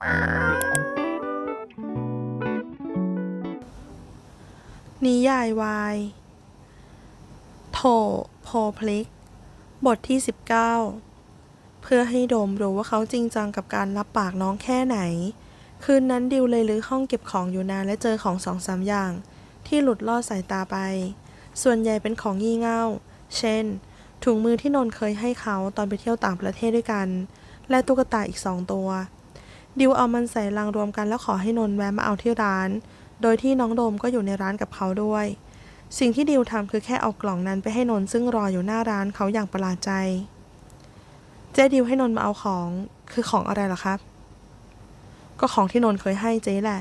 นิยายวาย โถโพพลิก บทที่ 19 เพื่อให้โดมรู้ว่าเขาจริงจังกับการรับปากน้องแค่ไหน คืนนั้นดิวเลยลื้อห้องเก็บของอยู่นานและเจอของสองสามอย่าง ที่หลุดลอดสายตาไป ส่วนใหญ่เป็นของงี่เง่า เช่น ถุงมือที่นนเคยให้เขาตอนไปเที่ยวต่างประเทศด้วยกัน และตุ๊กตาอีกสองตัว ดิวเอามันใส่ลังรวมกันแล้วขอให้นนแวะมาเอาที่ร้าน โดยที่น้องโดมก็อยู่ในร้านกับเขาด้วย สิ่งที่ดิวทำคือแค่เอากล่องนั้นไปให้นนซึ่งรออยู่หน้าร้านเขาอย่างประหลาดใจ เจ๊ดิวให้นนมาเอาของคือของอะไรล่ะครับ ก็ของที่นนเคยให้เจ๊แหละ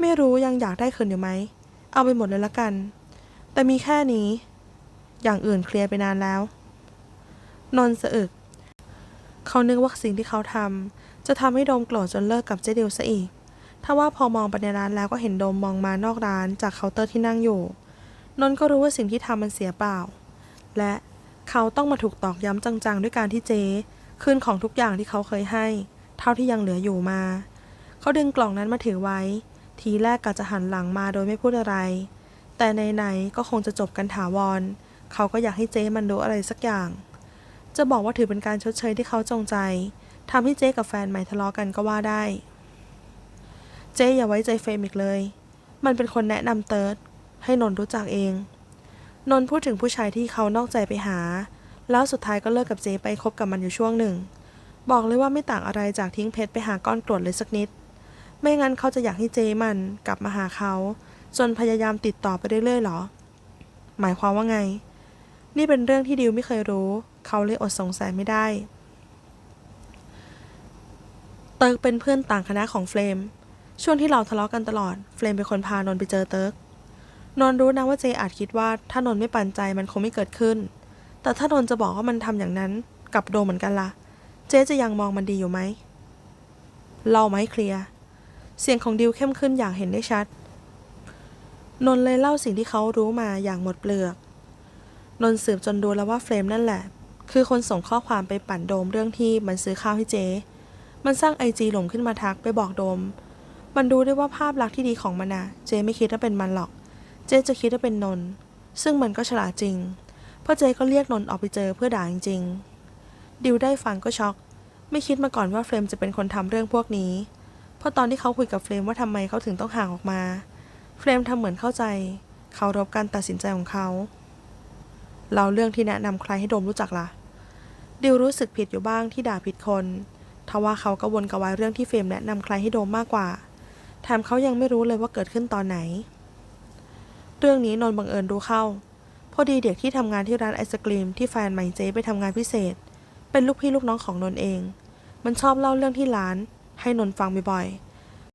ไม่รู้ยังอยากได้คืนอยู่ไหม เอาไปหมดเลยละกัน แต่มีแค่นี้ อย่างอื่นเคลียร์ไปนานแล้ว นนสะอึก เขานึกว่าสิ่งที่เขาทำ จะทำให้โดมโกรธจนเลิกกับเจดิวซะอีก ถ้าว่าพอมองไปในร้านแล้วก็เห็นโดมมองมานอกร้านจากเคาน์เตอร์ที่นั่งอยู่ นนท์ก็รู้ว่าสิ่งที่ทำมันเสียเปล่า และเขาต้องมาถูกตอกย้ำจังๆ ด้วยการที่เจ๊คืนของทุกอย่างที่เขาเคยให้ เท่าที่ยังเหลืออยู่มา เขาดึงกล่องนั้นมาถือไว้ ทีแรกกะจะหันหลังมาโดยไม่พูดอะไร แต่ไหนๆก็คงจะจบกันถาวร เขาก็อยากให้เจ๊มันรู้อะไรสักอย่าง จะบอกว่าถือเป็นการชดเชยที่เขาจงใจ ทำให้เจ๊กับแฟนใหม่ทะเลาะกันก็ว่าได้ เจ๊อย่าไว้ใจเฟรมอีกเลย มันเป็นคนแนะนำเติร์ดให้นนรู้จักเอง นนพูดถึงผู้ชายที่เขานอกใจไปหา แล้วสุดท้ายก็เลิกกับเจ๊ไปคบกับมันอยู่ช่วงหนึ่ง บอกเลยว่าไม่ต่างอะไรจากทิ้งเพชรไปหาก้อนกรวดเลยสักนิด ไม่งั้นเขาจะอยากให้เจ๊มันกลับมาหาเขาจนพยายามติดต่อไปเรื่อยๆหรอ หมายความว่าไง นี่เป็นเรื่องที่ดิวไม่เคยรู้ เขาเลยอดสงสัยไม่ได้ เติร์กเป็นเพื่อนต่างคณะของเฟรม ช่วงที่เราทะเลาะกันตลอด เฟรมเป็นคนพานนไปเจอเติร์กนนรู้นะว่าเจอาจคิดว่าถ้านนไม่ปันใจมันคงไม่เกิดขึ้น แต่ถ้านนจะบอกว่ามันทำอย่างนั้นกับโดมเหมือนกันละ่ะ เจ๊จะยังมองมันดีอยู่ไหมเล่าไหมเคลียร์เสียงของดิวเข้มขึ้นอย่างเห็นได้ชัด นนเลยเล่าสิ่งที่เขารู้มาอย่างหมดเปลือก นนสืบจนรู้แล้วว่าเฟรมนั่นแหละ คือคนส่งข้อความไปปั่นโดมเรื่องที่มันซื้อข้าวให้เจ๊ มันสร้างไอจีหลงขึ้นมาทักไปบอกโดม มันรู้ได้ว่าภาพลักษณ์ที่ดีของมันนะเจไม่คิดว่าเป็นมันหรอก เจจะคิดว่าเป็นนนท์ซึ่งมันก็ฉลาดจริง เพราะเจก็เรียกนนท์ออกไปเจอเพื่อด่าจริงๆ ดิวได้ฟังก็ช็อก ไม่คิดมาก่อนว่าเฟรมจะเป็นคนทำเรื่องพวกนี้ เพราะตอนที่เขาคุยกับเฟรมว่าทำไมเขาถึงต้องห่างออกมา เฟรมทำเหมือนเข้าใจ เขารบการตัดสินใจของเขา เราเรื่องที่แนะนำใครให้โดมรู้จักล่ะ ดิวรู้สึกผิดอยู่บ้างที่ด่าผิดคน ทว่าเขาก็วนกวายเรื่องที่เฟรมแนะนำใครให้โดมมากกว่าแถมเขายังไม่รู้เลยว่าเกิดขึ้นตอนไหน เรื่องนี้นนท์บังเอิญรู้เข้า พอดีเด็กที่ทำงานที่ร้านไอศกรีมที่แฟนใหม่เจ๊ไปทำงานพิเศษ เป็นลูกพี่ลูกน้องของนนท์เอง มันชอบเล่าเรื่องที่ร้าน ให้นนท์ฟังบ่อย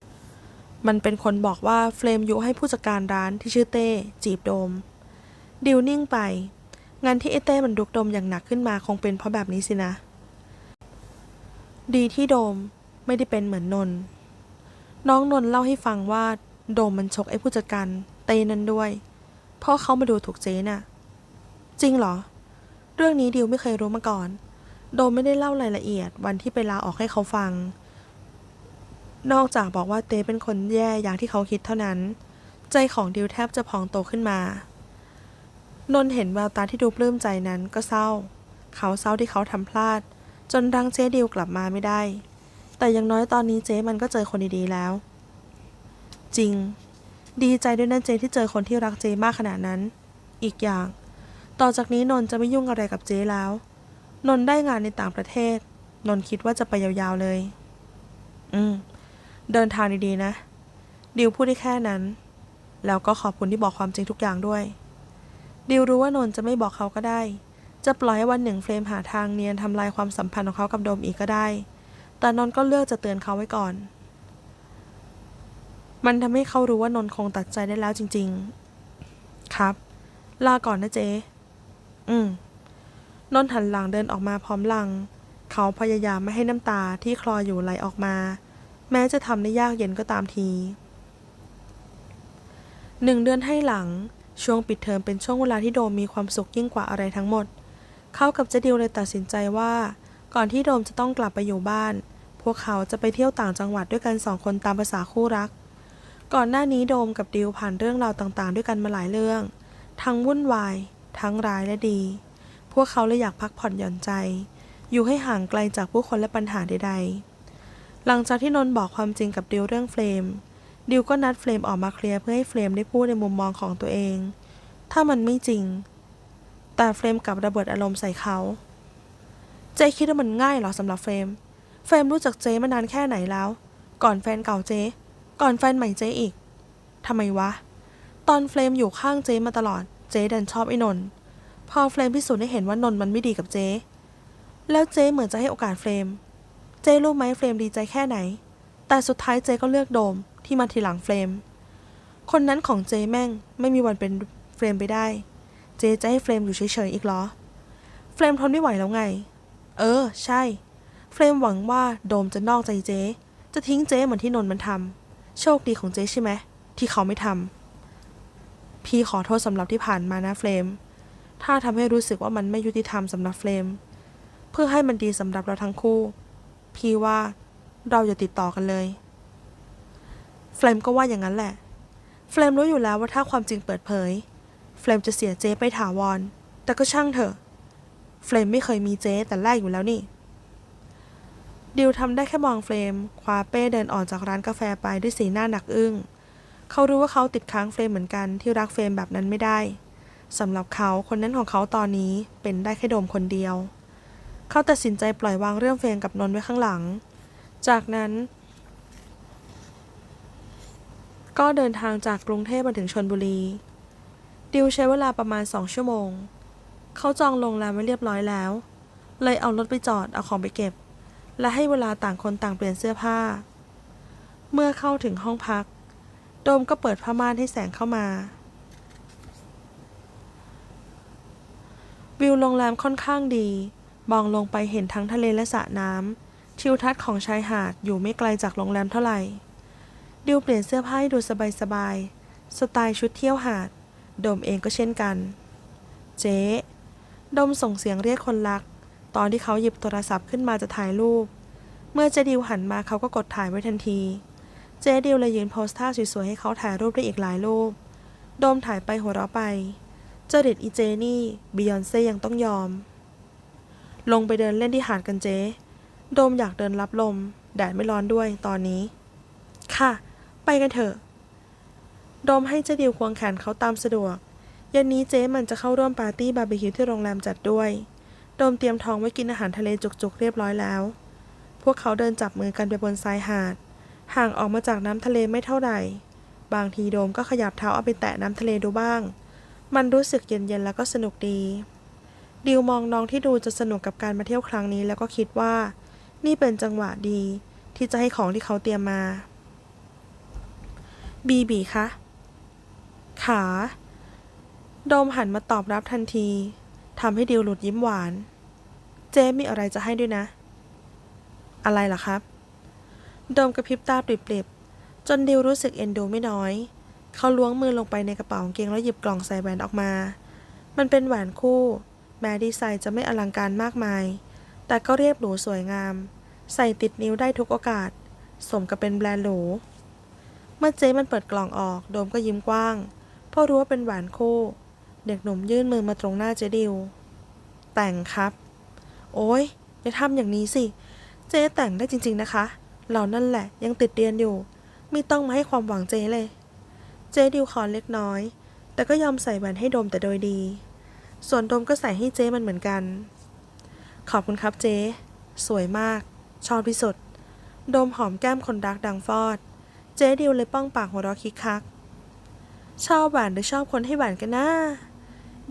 ๆ มันเป็นคนบอกว่าเฟรมยุให้ผู้จัดการร้านที่ชื่อเต้จีบโดม ดิวนิ่งไป งานที่ไอเต้มันดุกดมอย่างหนักขึ้นมาคงเป็นเพราะแบบนี้สินะ ดีที่โดมไม่ได้เป็นเหมือนนน น้องนนเล่าให้ฟังว่า โดมมันชกไอ้ผู้จัดการเตนั้นด้วยเพราะเขามาดูถูกเจ๊น่ะ จริงเหรอ เรื่องนี้ดิวไม่เคยรู้มาก่อน โดมไม่ได้เล่ารายละเอียดวันที่ไปลาออกให้เขาฟัง นอกจากบอกว่าเตเป็นคนแย่อย่างที่เขาคิดเท่านั้น ใจของดิวแทบจะพองโตขึ้นมานนเห็นแววตาที่ดูปลื้มใจนั้นก็เศร้า เขาเศร้าที่เขาทำพลาด จนรังเจ๊ดิวกลับมาไม่ได้ แต่อย่างน้อยตอนนี้เจ๊มันก็เจอคนดีๆแล้ว จริง ดีใจด้วยนะเจ๊ที่เจอคนที่รักเจ๊มากขนาดนั้น อีกอย่าง ต่อจากนี้นนจะไม่ยุ่งอะไรกับเจ๊แล้ว นนได้งานในต่างประเทศ นนคิดว่าจะไปยาวๆเลย อืม เดินทางดีๆนะ ดิวพูดได้แค่นั้น แล้วก็ขอบคุณที่บอกความจริงทุกอย่างด้วย ดิวรู้ว่านนจะไม่บอกเขาก็ได้ จะปล่อยให้วันหนึ่งเฟรมหาทางเนียนทำลายความสัมพันธ์ของเขากับโดมอีกก็ได้ แต่นนก็เลือกจะเตือนเขาไว้ก่อน มันทำให้เขารู้ว่านนคงตัดใจได้แล้วจริง ๆ ครับ ลาก่อนนะเจ๊อืมนนท์หันหลังเดินออกมาพร้อมลัง เขาพยายามไม่ให้น้ำตาที่คลออยู่ไหลออกมา แม้จะทำได้ยากเย็นก็ตามทีหนึ่งเดือนให้หลัง ช่วงปิดเทอมเป็นช่วงเวลาที่โดมมีความสุขยิ่งกว่าอะไรทั้งหมด เขากับเจดิวเลยตัดสินใจว่า ก่อนที่โดมจะต้องกลับไปอยู่บ้าน พวกเขาจะไปเที่ยวต่างจังหวัดด้วยกันสองคนตามภาษาคู่รัก ก่อนหน้านี้โดมกับดิวผ่านเรื่องราวต่างๆ ด้วยกันมาหลายเรื่อง ทั้งวุ่นวาย ทั้งร้ายและดี พวกเขาเลยอยากพักผ่อนหย่อนใจ อยู่ให้ห่างไกลจากผู้คนและปัญหาใด ๆ หลังจากที่นนท์บอกความจริงกับดิวเรื่องเฟรมดิวก็นัดเฟรมออกมาเคลียร์เพื่อให้เฟรมได้พูดในมุมมองของตัวเอง ถ้ามันไม่จริง แต่เฟรมกลับระเบิดอารมณ์ใส่เขา เจคิดว่ามันง่ายเหรอสำหรับเฟรม เฟรมรู้จักเจมานานแค่ไหนแล้ว ก่อนแฟนเก่าเจ ก่อนแฟนใหม่เจอีกทำไมวะ ตอนเฟรมอยู่ข้างเจมาตลอด เจดันชอบไอ้นนท์พอเฟรมพิสูจน์ให้เห็นว่านนท์มันไม่ดีกับเจ แล้วเจเหมือนจะให้โอกาสเฟรม เจรู้ไหมเฟรมดีใจแค่ไหน แต่สุดท้ายเจก็เลือกโดมที่มาทีหลังเฟรม คนนั้นของเจแม่งไม่มีวันเป็นเฟรมไปได้ เจจะให้เฟรมอยู่เฉยๆอีกเหรอ เฟรมทนไม่ไหวแล้วไง เออ ใช่ เฟรมหวังว่าโดมจะนอกใจเจ จะทิ้งเจเหมือนที่นนท์มันทำโชคดีของเจใช่ไหมที่เขาไม่ทำพี่ขอโทษสำหรับที่ผ่านมานะเฟรม ถ้าทำให้รู้สึกว่ามันไม่ยุติธรรมสำหรับเฟรม เพื่อให้มันดีสำหรับเราทั้งคู่ พี่ว่าเราอย่าติดต่อกันเลยเฟรมก็ว่าอย่างนั้นแหละเฟรมรู้อยู่แล้วว่าถ้าความจริงเปิดเผย เฟรมจะเสียเจ๊ไปถาวร แต่ก็ช่างเถอะ เฟรมไม่เคยมีเจ๊แต่แรกอยู่แล้วนี่ ดิวทำได้แค่มองเฟรม คว้าเป้เดินออกจากร้านกาแฟไปด้วยสีหน้าหนักอึ้ง เขารู้ว่าเขาติดค้างเฟรมเหมือนกันที่รักเฟรมแบบนั้นไม่ได้ สำหรับเขาคนนั้นของเขาตอนนี้เป็นได้แค่โดมคนเดียว เขาตัดสินใจปล่อยวางเรื่องเฟรมกับนนท์ไว้ข้างหลัง จากนั้นก็เดินทางจากกรุงเทพมาถึงชนบุรี ดิวใช้เวลาประมาณสองชั่วโมง เขาจองโรงแรมไว้เรียบร้อยแล้ว เลยเอารถไปจอดเอาของไปเก็บ และให้เวลาต่างคนต่างเปลี่ยนเสื้อผ้า เมื่อเข้าถึงห้องพัก โดมก็เปิดผ้าม่านให้แสงเข้ามา วิวโรงแรมค่อนข้างดี มองลงไปเห็นทั้งทะเลและสระน้ำทิวทัศน์ของชายหาดอยู่ไม่ไกลจากโรงแรมเท่าไหร่ดิวเปลี่ยนเสื้อผ้าให้ดูสบายๆสไตล์ชุดเที่ยวหาด ดมเองก็เช่นกัน เจ๊โดมส่งเสียงเรียกคนรัก ตอนที่เขาหยิบโทรศัพท์ขึ้นมาจะถ่ายรูป เมื่อเจดิวหันมาเขาก็กดถ่ายไว้ทันที เจดิวเลยยืนโพสท่าสวยๆให้เขาถ่ายรูปได้อีกหลายรูป โดมถ่ายไปหัวเราะไป เจเด็ดอีเจนี่บิยอนเซ่ยังต้องยอม ลงไปเดินเล่นที่หาดกันเจ๊โดมอยากเดินรับลม แดดไม่ร้อนด้วยตอนนี้ ค่ะ ไปกันเถอะ โดมให้เจดิวควงแขนเขาตามสะดวก เย็นนี้เจ๊มันจะเข้าร่วมปาร์ตี้บาร์บีคิวที่โรงแรมจัดด้วย โดมเตรียมท้องไว้กินอาหารทะเลจุกๆเรียบร้อยแล้ว พวกเขาเดินจับมือกันไปบนทรายหาด ห่างออกมาจากน้ำทะเลไม่เท่าไหร่ บางทีโดมก็ขยับเท้าเอาไปแตะน้ำทะเลดูบ้าง มันรู้สึกเย็นๆแล้วก็สนุกดี ดิวมองน้องที่ดูจะสนุกกับการมาเที่ยวครั้งนี้แล้วก็คิดว่า นี่เป็นจังหวะดี ที่จะให้ของที่เขาเตรียมมา บีบีคะ ขา โดมหันมาตอบรับทันทีทำให้ดิวหลุดยิ้มหวาน เจ๊มีอะไรจะให้ด้วยนะ อะไรล่ะครับ โดมกระพริบตาปริบๆ จนดิวรู้สึกเอ็นดูไม่น้อย เขาล้วงมือลงไปในกระเป๋ากางเกงแล้วหยิบกล่องใส่แหวนออกมา มันเป็นแหวนคู่ แม้ดีไซน์จะไม่อลังการมากมาย แต่ก็เรียบหรูสวยงาม ใส่ติดนิ้วได้ทุกโอกาส สมกับเป็นแบรนด์หรูเมื่อเจ๊มันเปิดกล่องออก โดมก็ยิ้มกว้าง พราะรู้ว่าเป็นหวานคู่ เด็กหนุ่มยื่นมือมาตรงหน้าเจดิว แต่งครับ โอ้ยอย่าทำอย่างนี้สิ เจ๊แต่งได้จริง ๆนะคะ เรานั่นแหละยังติดเรียนอยู่ ไม่ต้องมาให้ความหวังเจ๊เลย เจดิวขอเล็กน้อย แต่ก็ยอมใส่แหวนให้โดมแต่โดยดี ส่วนโดมก็ใส่ให้เจ๊มันเหมือนกัน ขอบคุณครับเจ๊สวยมาก ชอบที่สุดโดมหอมแก้มคนรักดังฟอด เจ๊ดิวเลยป้องปากหัวเราะคิกคัก ชอบหวานหรือชอบคนให้หวานกันนะ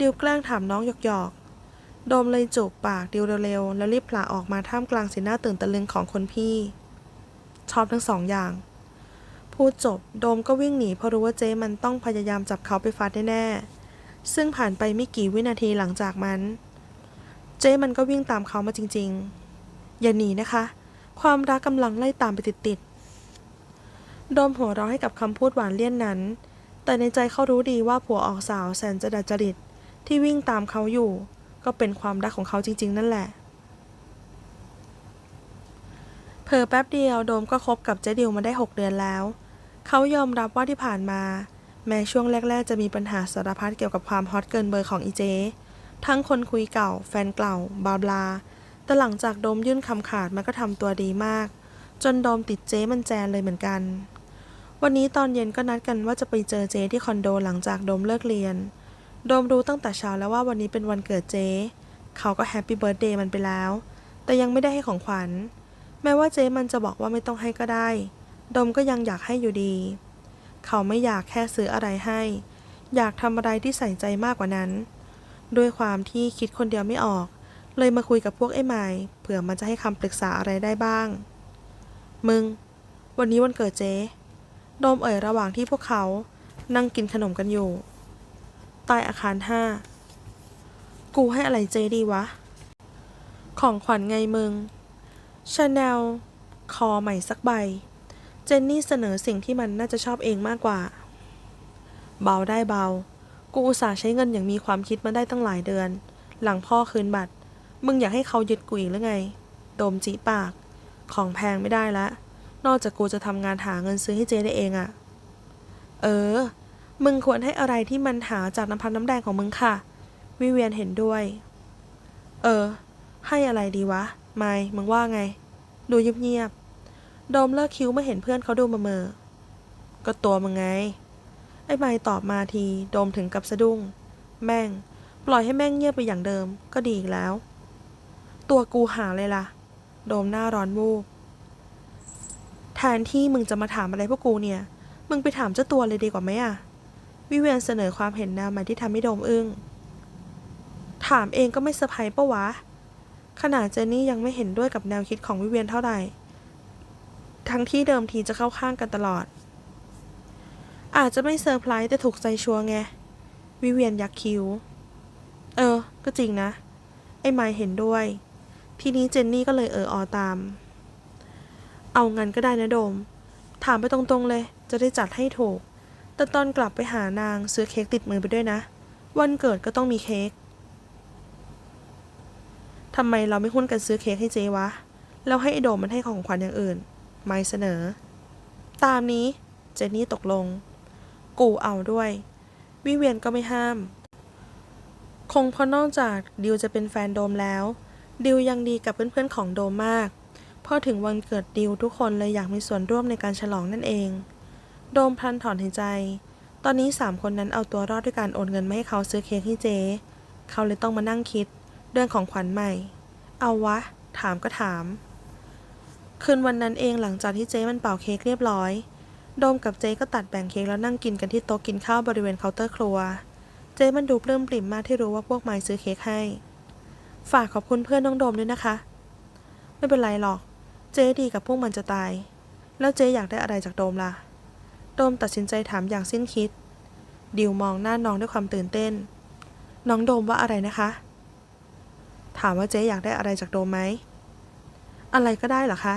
ดิวแกล้งถามน้องหยอกๆ โดมเลยจูบปากดิวเร็วๆ แล้วรีบผละออกมาท่ามกลางสีหน้าตื่นตะลึงของคนพี่ ชอบทั้งสองอย่าง พูดจบโดมก็วิ่งหนีเพราะรู้ว่าเจ๊มันต้องพยายามจับเขาไปฟาดแน่ๆ ซึ่งผ่านไปไม่กี่วินาทีหลังจากมันเจ๊มันก็วิ่งตามเขามาจริงๆ อย่าหนีนะคะ ความรักกำลังไล่ตามไปติดๆ โดมหัวเราะให้กับคำพูดหวานเลี่ยนนั้น แต่ในใจเขารู้ดีว่าผัวออกสาวแสนจะดัดจริต ที่วิ่งตามเขาอยู่ ก็เป็นความรักของเขาจริง ๆ นั่นแหละเอแป๊บเดียวโดมก็คบกับเจดิวมาได้ 6 เดือนแล้ว เขายอมรับว่าที่ผ่านมา แม้ช่วงแรก ๆ จะมีปัญหาสารพัดเกี่ยวกับความฮอตเกินเบอร์ของอีเจ ทั้งคนคุยเก่า แฟนเก่าบลาบลา แต่หลังจากโดมยื่นคำขาดมันก็ทำตัวดีมาก จนโดมติดเจมันแจนเลยเหมือนกัน วันนี้ตอนเย็นก็นัดกันว่าจะไปเจอเจที่คอนโดหลังจากโดมเลิกเรียน โดมรู้ตั้งแต่เช้าแล้วว่าวันนี้เป็นวันเกิดเจ เขาก็แฮปปี้เบิร์ดเดย์มันไปแล้ว แต่ยังไม่ได้ให้ของขวัญ แม้ว่าเจมันจะบอกว่าไม่ต้องให้ก็ได้ โดมก็ยังอยากให้อยู่ดี เขาไม่อยากแค่ซื้ออะไรให้ อยากทำอะไรที่ใส่ใจมากกว่านั้น ด้วยความที่คิดคนเดียวไม่ออก เลยมาคุยกับพวกไอ้ไม้เผื่อมันจะให้คำปรึกษาอะไรได้บ้าง มึง วันนี้วันเกิดเจ๊ โดมเอ่ยระหว่างที่พวกเขานั่งกินขนมกันอยู่ ใต้อาคารห้า กูให้อะไรเจดีวะ ของขวัญไงมึง ชาแนล คอใหม่สักใบ เจนนี่เสนอสิ่งที่มันน่าจะชอบเองมากกว่า เบาได้เบา กูอุตส่าห์ใช้เงินอย่างมีความคิดมาได้ตั้งหลายเดือน หลังพ่อคืนบัตร มึงอยากให้เขายึดกูอีกหรือไง โดมจีปาก ของแพงไม่ได้ละ นอกจากกูจะทำงานหาเงินซื้อให้เจได้เองอะเออ มึงควรให้อะไรที่มันหาจากน้ำพันน้ำแดงของมึงค่ะ วิเวียนเห็นด้วย เออ ให้อะไรดีวะ ไม่ มึงว่าไง ดูเงียบๆโดมเลิกคิ้วเมื่อเห็นเพื่อนเขาดูมาเมอก็ตัวมึงไง ไอ้ไม้ตอบมาที โดมถึงกับสะดุ้ง แม่ง ปล่อยให้แม่งเงียบไปอย่างเดิม ก็ดีอีกแล้ว ตัวกูหาเลยล่ะ โดมหน้าร้อนวูบ นที่มึงจะมาถามอะไรพวกกูเนี่ย มึงไปถามเจ้าตัวเลยดีกว่าไหมอะวิเวียนเสนอความเห็นนวใหม่ที่ทำให้โดมอึ้ง ถามเองก็ไม่เซอร์ไพรส์ปะวะ ขนาดเจนนี่ยังไม่เห็นด้วยกับแนวคิดของวิเวียนเท่าไหร่ ทั้งที่เดิมทีจะเข้าข้างกันตลอด อาจจะไม่เซอร์ไพรส์แต่ถูกใจชัวร์ไง วิเวียนยักคิ้ว เออ ก็จริงนะ ไอ้ไมเห็นด้วย ทีนี้เจนนี่ก็เลยเอออตาม เอางั้นก็ได้นะโดม ถามไปตรงๆเลย จะได้จัดให้ถูก แต่ตอนกลับไปหานางซื้อเค้กติดมือไปด้วยนะ วันเกิดก็ต้องมีเค้กทำไมเราไม่หุ้นกันซื้อเค้กให้เจวะ แล้วให้ไอโดมมันให้ของขวัญอย่างอื่น ไม่เสนอ ตามนี้ เจนนี่ตกลง กูเอาด้วย วิเวียนก็ไม่ห้าม คงเพราะนอกจากดิวจะเป็นแฟนโดมแล้ว ดิวยังดีกับเพื่อนๆของโดมมาก พอถึงวันเกิดดิวทุกคนเลยอยากมีส่วนร่วมในการฉลองนั่นเอง โดมพลันถอนหายใจ ตอนนี้สามคนนั้นเอาตัวรอดด้วยการโอนเงินมาให้เขาซื้อเค้กให้เจเขาเลยต้องมานั่งคิด เรื่องของขวัญใหม่ เอาวะ ถามก็ถาม คืนวันนั้นเองหลังจากที่เจ๊มันเป่าเค้กเรียบร้อย โดมกับเจ๊ก็ตัดแบ่งเค้กแล้วนั่งกินกันที่โต๊ะกินข้าวบริเวณเคาน์เตอร์ครัว เจ๊มันดูปลื้มปริ่มมากที่รู้ว่าพวกไม้ซื้อเค้กให้ ฝากขอบคุณเพื่อนน้องโดมด้วยนะคะ ไม่เป็นไรหรอก เจ๊ดีกับพวกมันจะตาย แล้วเจ๊อยากได้อะไรจากโดมล่ะ โดมตัดสินใจถามอย่างสิ้นคิด ดิวมองหน้าน้องด้วยความตื่นเต้น น้องโดมว่าอะไรนะคะ ถามว่าเจ๊อยากได้อะไรจากโดมไหม อะไรก็ได้เหรอคะ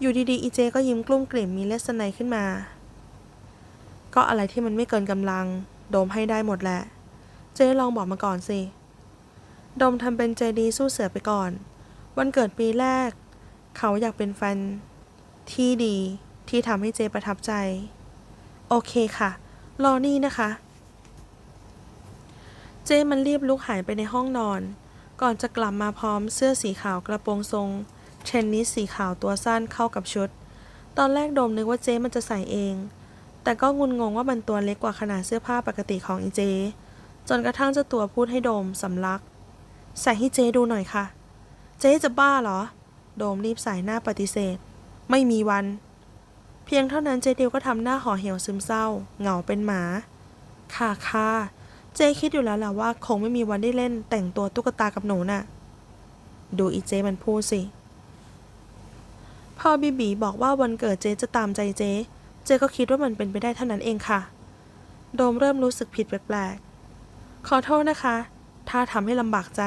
อยู่ดีๆอีเจก็ยิ้มกลุ้มกลิ่มมีเลสไนขึ้นมา ก็อะไรที่มันไม่เกินกำลัง โดมให้ได้หมดแหละ เจ๊ลองบอกมาก่อนสิ โดมทำเป็นใจดีสู้เสือไปก่อน วันเกิดปีแรก เขาอยากเป็นแฟนที่ดีที่ทำให้เจประทับใจ โอเคค่ะ รอนี่นะคะ เจมันรีบลุกหายไปในห้องนอน ก่อนจะกลับมาพร้อมเสื้อสีขาวกระโปรงทรงเทนนิสสีขาวตัวสั้นเข้ากับชุด ตอนแรกโดมนึกว่าเจมันจะใส่เอง แต่ก็งุนงงว่ามันตัวเล็กกว่าขนาดเสื้อผ้าปกติของอีเจ จนกระทั่งเจ้าตัวพูดให้โดมสำลัก ใส่ให้เจดูหน่อยค่ะ เจจะบ้าเหรอ โดมรีบใส่หน้าปฏิเสธ ไม่มีวัน เพียงเท่านั้นเจเดียวก็ทำหน้าห่อเหี่ยวซึมเศร้า เหงาเป็นหมา ค่ะค่ะเจคิดอยู่แล้วแหละว่าคงไม่มีวันได้เล่น แต่งตัวตุ๊กตากับหนูน่ะ ดูอีเจมันพูดสิ พอบีบีบอกว่าวันเกิดเจจะตามใจเจ เจก็คิดว่ามันเป็นไปได้เท่านั้นเองค่ะ โดมเริ่มรู้สึกผิดแปลกๆ ขอโทษนะคะ ถ้าทำให้ลำบากใจ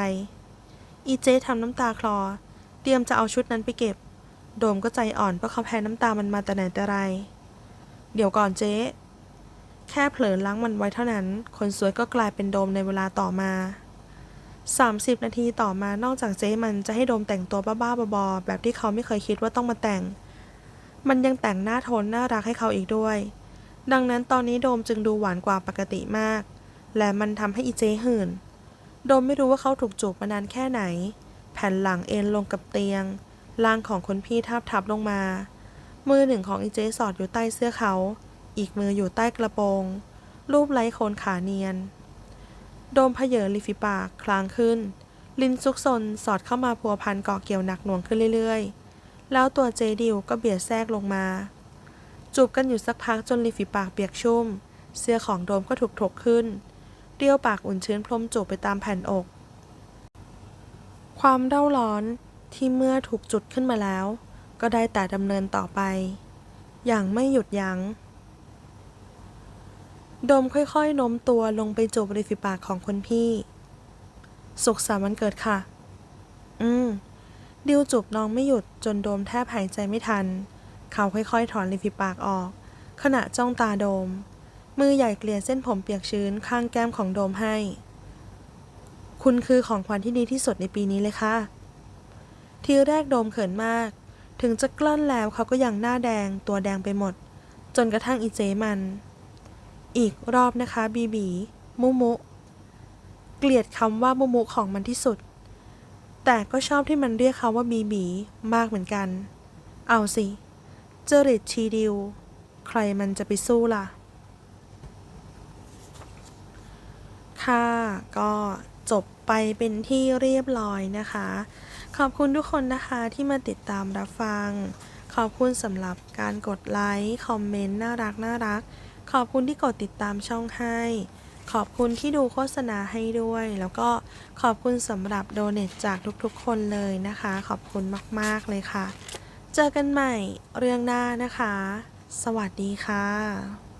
อีเจทำน้ำตาคลอ เตรียมจะเอาชุดนั้นไปเก็บ โดมก็ใจอ่อนเพราะเขาแพ้น้ำตามันมาแต่ไหนแต่ไร เดี๋ยวก่อนเจ๊ แค่เผลอล้างมันไว้เท่านั้น คนสวยก็กลายเป็นโดมในเวลาต่อมา 30 นาทีต่อมานอกจากเจ๊มันจะให้โดมแต่งตัวบ้าๆบอๆแบบที่เขาไม่เคยคิดว่าต้องมาแต่ง มันยังแต่งหน้าโทนน่ารักให้เขาอีกด้วย ดังนั้นตอนนี้โดมจึงดูหวานกว่าปกติมาก และมันทำให้อีเจ๊หื่น โดมไม่รู้ว่าเขาถูกจูบมานานแค่ไหน แผ่นหลังเอ็นลงกับเตียง ร่างของคนพี่ทาบทับลงมา มือหนึ่งของอีเจสอดอยู่ใต้เสื้อเขา อีกมืออยู่ใต้กระโปรง รูปไร้โคนขาเนียน โดมเพเยอริฟิปากคลางขึ้น ลิ้นซุกซนสอดเข้ามาพัวพันเกาะเกี่ยวหนักหน่วงขึ้นเรื่อยๆ แล้วตัวเจดิวก็เบียดแทรกลงมา จูบกันอยู่สักพักจนริมฝีปากเปียกชุ่ม เสื้อของโดมก็ถูกถกขึ้นเดี่ยวปากอุ่นชื้นพรมจูบไปตามแผ่นอก ความเร่าร้อนที่เมื่อถูกจุดขึ้นมาแล้ว ก็ได้แต่ดำเนินต่อไป อย่างไม่หยุดยัง้งโดมค่อยๆโน้มตัวลงไปจูบริมฝีปากของคนพี่ สุขสันต์วันเกิดค่ะ อืม ดิวจูบน้องไม่หยุดจนโดมแทบหายใจไม่ทัน เขาค่อยๆ ถอนริมฝีปากออก ขณะจ้องตาโดม มือใหญ่เกลี่ยเส้นผมเปียกชื้นข้างแก้มของโดมให้ คุณคือของขวัญที่ดีที่สุดในปีนี้เลยค่ะ ทีแรกโดมเขินมาก ถึงจะกลั้นแล้วเขาก็ยังหน้าแดงตัวแดงไปหมด จนกระทั่งอีเจมัน อีกรอบนะคะบีบี มุมุ เกลียดคำว่ามุมุของมันที่สุด แต่ก็ชอบที่มันเรียกเขาว่าบีบีมากเหมือนกัน เอาสิเจริตชีดิว ใครมันจะไปสู้ล่ะ ค่ะก็ จบไปเป็นที่เรียบร้อยนะคะ ขอบคุณทุกคนนะคะที่มาติดตามรับฟัง ขอบคุณสำหรับการกดไลค์คอมเมนต์น่ารักน่ารัก ขอบคุณที่กดติดตามช่องให้ ขอบคุณที่ดูโฆษณาให้ด้วย แล้วก็ขอบคุณสำหรับโดเน a จากทุกๆ คนเลยนะคะ ขอบคุณมากๆเลยค่ะ เจอกันใหม่เรื่องหน้านะคะ สวัสดีค่ะ